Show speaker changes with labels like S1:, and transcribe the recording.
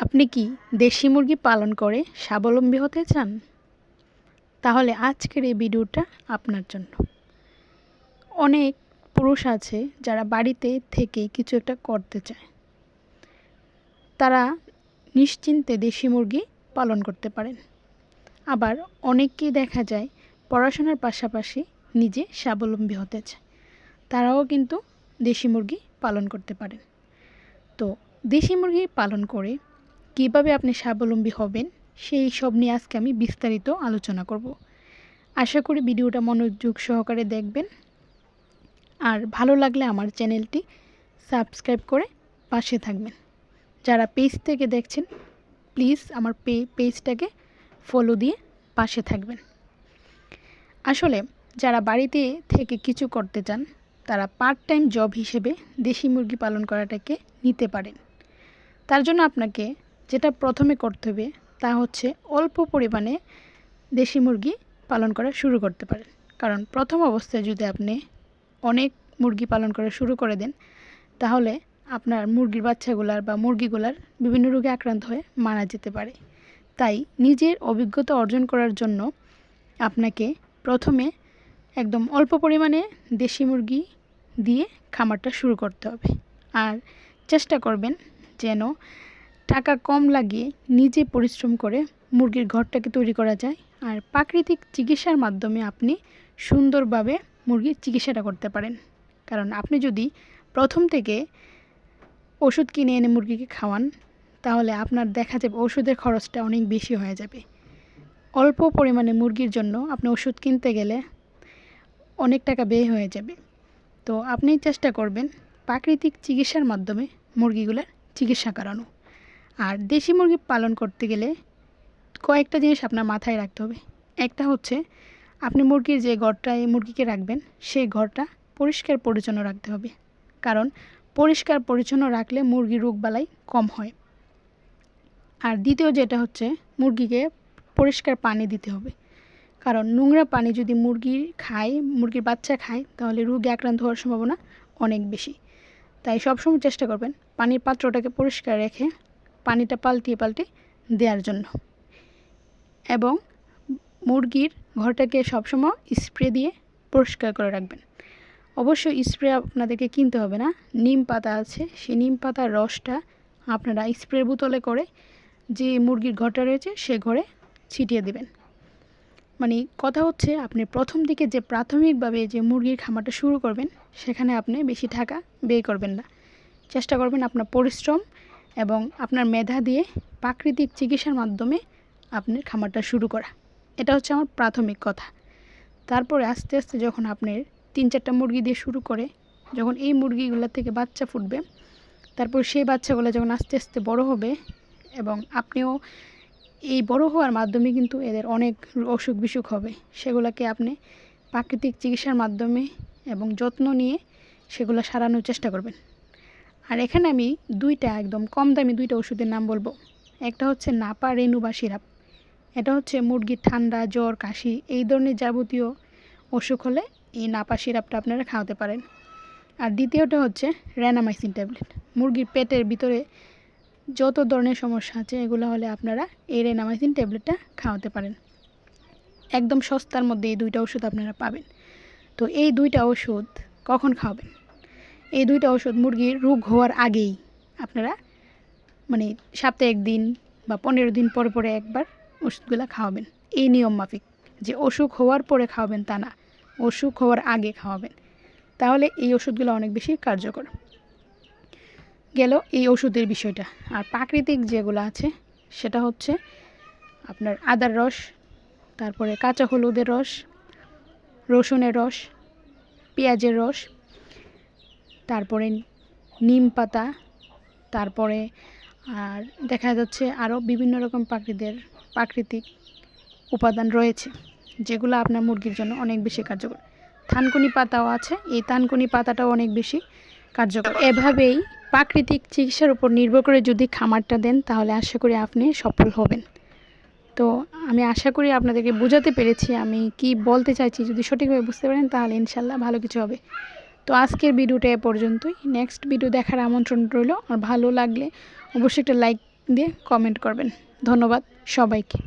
S1: আপনি কি দেশি মুরগি পালন করে স্বাবলম্বী হতে চান? তাহলে আজকের এই ভিডিওটা আপনার জন্য। অনেক পুরুষ আছে যারা বাড়িতে থেকে কিছু একটা করতে চায়। তারা নিশ্চিন্তে দেশি মুরগি পালন করতে পারেন। আবার অনেককেই দেখা যায় পড়াশোনার পাশাপাশি নিজে স্বাবলম্বী হতে চায়। তারাও কিন্তু দেশি মুরগি পালন করতে পারেন। তো দেশি মুরগি পালন করে কীভাবে আপনি স্বাবলম্বী হবেন, সেই সব নিয়ে আজকে আমি বিস্তারিত আলোচনা করব। আশা করি ভিডিওটা মনোযোগ সহকারে দেখবেন। আর ভালো লাগলে আমার চ্যানেলটি সাবস্ক্রাইব করে পাশে থাকবেন। যারা পেজ থেকে দেখছেন, প্লিজ আমার পে, পেজটাকে ফলো দিয়ে পাশে থাকবেন। আসলে যারা বাড়িতে থেকে কিছু করতে চান, তারা পার্ট টাইম জব হিসেবে দেশি মুরগি পালন করাটাকে নিতে পারেন। তার জন্য আপনাকে যেটা প্রথমে করতে হবে তা হচ্ছে অল্প পরিমাণে দেশি মুরগি পালন করা শুরু করতে পারেন। কারণ প্রথম অবস্থায় যদি আপনি অনেক মুরগি পালন করা শুরু করে দেন, তাহলে আপনার মুরগির বাচ্চাগুলার বা মুরগিগুলার বিভিন্ন রোগে আক্রান্ত হয়ে মারা যেতে পারে। তাই নিজের অভিজ্ঞতা অর্জন করার জন্য আপনাকে প্রথমে একদম অল্প পরিমাণে দেশি মুরগি দিয়ে খামারটা শুরু করতে হবে। আর চেষ্টা করবেন যেন টাকা কম লাগিয়ে নিজে পরিশ্রম করে মুরগির ঘরটাকে তৈরি করা যায়। আর প্রাকৃতিক চিকিৎসার মাধ্যমে আপনি সুন্দরভাবে মুরগির চিকিৎসাটা করতে পারেন। কারণ আপনি যদি প্রথম থেকে ওষুধ কিনে এনে মুরগিকে খাওয়ান, তাহলে আপনার দেখা যাবে ওষুধের খরচটা অনেক বেশি হয়ে যাবে। অল্প পরিমাণে মুরগির জন্য আপনি ওষুধ কিনতে গেলে অনেক টাকা ব্যয় হয়ে যাবে। তো আপনি চেষ্টা করবেন প্রাকৃতিক চিকিৎসার মাধ্যমে মুরগিগুলোর চিকিৎসা করানো। আর দেশি মুরগি পালন করতে গেলে কয়েকটা জিনিস আপনার মাথায় রাখতে হবে। একটা হচ্ছে, আপনি মুরগির যে ঘরটায় মুরগিকে রাখবেন, সেই ঘরটা পরিষ্কার পরিচ্ছন্ন রাখতে হবে। কারণ পরিষ্কার পরিচ্ছন্ন রাখলে মুরগির রোগবালাই কম হয়। আর দ্বিতীয় যেটা হচ্ছে, মুরগিকে পরিষ্কার পানি দিতে হবে। কারণ নোংরা পানি যদি মুরগি খায়, মুরগির বাচ্চা খায়, তাহলে রোগে আক্রান্ত হওয়ার সম্ভাবনা অনেক বেশি। তাই সবসময় চেষ্টা করবেন, পানির পাত্রটাকে পরিষ্কার রেখে পানিটা পাল্টিয়ে পাল্টে দেওয়ার জন্য। এবং মুরগির ঘরটাকে সবসময় স্প্রে দিয়ে পরিষ্কার করে রাখবেন। অবশ্যই স্প্রে আপনাদেরকে কিনতে হবে না। নিম পাতা আছে, সেই নিম পাতার রসটা আপনারা স্প্রে বোতলে করে যে মুরগির ঘরটা রয়েছে, সে ঘরে ছিটিয়ে দেবেন। মানে কথা হচ্ছে, আপনি প্রথম দিকে যে প্রাথমিকভাবে যে মুরগির খামারটা শুরু করবেন, সেখানে আপনি বেশি টাকা ব্যয় করবেন না। চেষ্টা করবেন আপনার পরিশ্রম এবং আপনার মেধা দিয়ে প্রাকৃতিক চিকিৎসার মাধ্যমে আপনার খামারটা শুরু করা। এটা হচ্ছে আমার প্রাথমিক কথা। তারপরে আস্তে আস্তে যখন আপনার তিন, চারটা মুরগি দিয়ে শুরু করে, যখন এই মুরগিগুলো থেকে বাচ্চা ফুটবে, তারপর সেই বাচ্চাগুলো যখন আস্তে আস্তে বড় হবে এবং আপনিও এই বড় হওয়ার মাধ্যমে কিন্তু এদের অনেক অসুখ বিসুখ হবে, সেগুলোকে আপনি প্রাকৃতিক চিকিৎসার মাধ্যমে এবং যত্ন নিয়ে সেগুলো সারানোর চেষ্টা করবেন। আর এখানে আমি দুইটা একদম কম দামি দুইটা ওষুধের নাম বলব। একটা হচ্ছে নাপা রেনু বা সিরাপ, এটা হচ্ছে মুরগির ঠান্ডা, জ্বর, কাশি, এই ধরনের যাবতীয় অসুখ হলে এই নাপা সিরাপটা আপনারা খাওয়াতে পারেন। আর দ্বিতীয়টা হচ্ছে র্যানামাইসিন ট্যাবলেট, মুরগির পেটের ভিতরে যত ধরনের সমস্যা আছে এগুলো হলে আপনারা এই রেনামাইসিন ট্যাবলেটটা খাওয়াতে পারেন। একদম সস্তার মধ্যে এই দুইটা ওষুধ আপনারা পাবেন। তো এই দুইটা ওষুধ কখন খাওয়াবেন? এই দুইটা ওষুধ মুরগির রোগ হওয়ার আগেই আপনারা মানে সপ্তাহে একদিন বা পনেরো দিন পরে পরে একবার ওষুধগুলো খাওয়াবেন। এই নিয়ম মাফিক, যে অসুখ হওয়ার পরে খাওয়াবেন তা না, অসুখ হওয়ার আগে খাওয়াবেন। তাহলে এই ওষুধগুলো অনেক বেশি কার্যকর। গেল এই ওষুধের বিষয়টা। আর প্রাকৃতিক যেগুলো আছে, সেটা হচ্ছে আপনার আদার রস, তারপরে কাঁচা হলুদের রস, রসুনের রস, পেঁয়াজের রস তারপরে নিম পাতা, তারপরে আর দেখা যাচ্ছে আরও বিভিন্ন রকম প্রাকৃতিক প্রাকৃতিক উপাদান রয়েছে, যেগুলো আপনার মুরগির জন্য অনেক বেশি কার্যকর। থানকুনি পাতাও আছে, এই থানকুনি পাতাটাও অনেক বেশি কার্যকর। এভাবেই প্রাকৃতিক চিকিৎসার উপর নির্ভর করে যদি খামারটা দেন, তাহলে আশা করি আপনি সফল হবেন। তো আমি আশা করি আপনাদেরকে বোঝাতে পেরেছি, আমি কি বলতে চাইছি যদি সঠিকভাবে বুঝতে পারেন, তাহলে ইনশাল্লাহ ভালো কিছু হবে। তো আজকের ভিডিওটা এ পর্যন্তই। নেক্সট ভিডিও দেখার আমন্ত্রণ রইল। আর ভালো লাগলে অবশ্যই একটা লাইক দিয়ে কমেন্ট করবেন। ধন্যবাদ সবাইকে।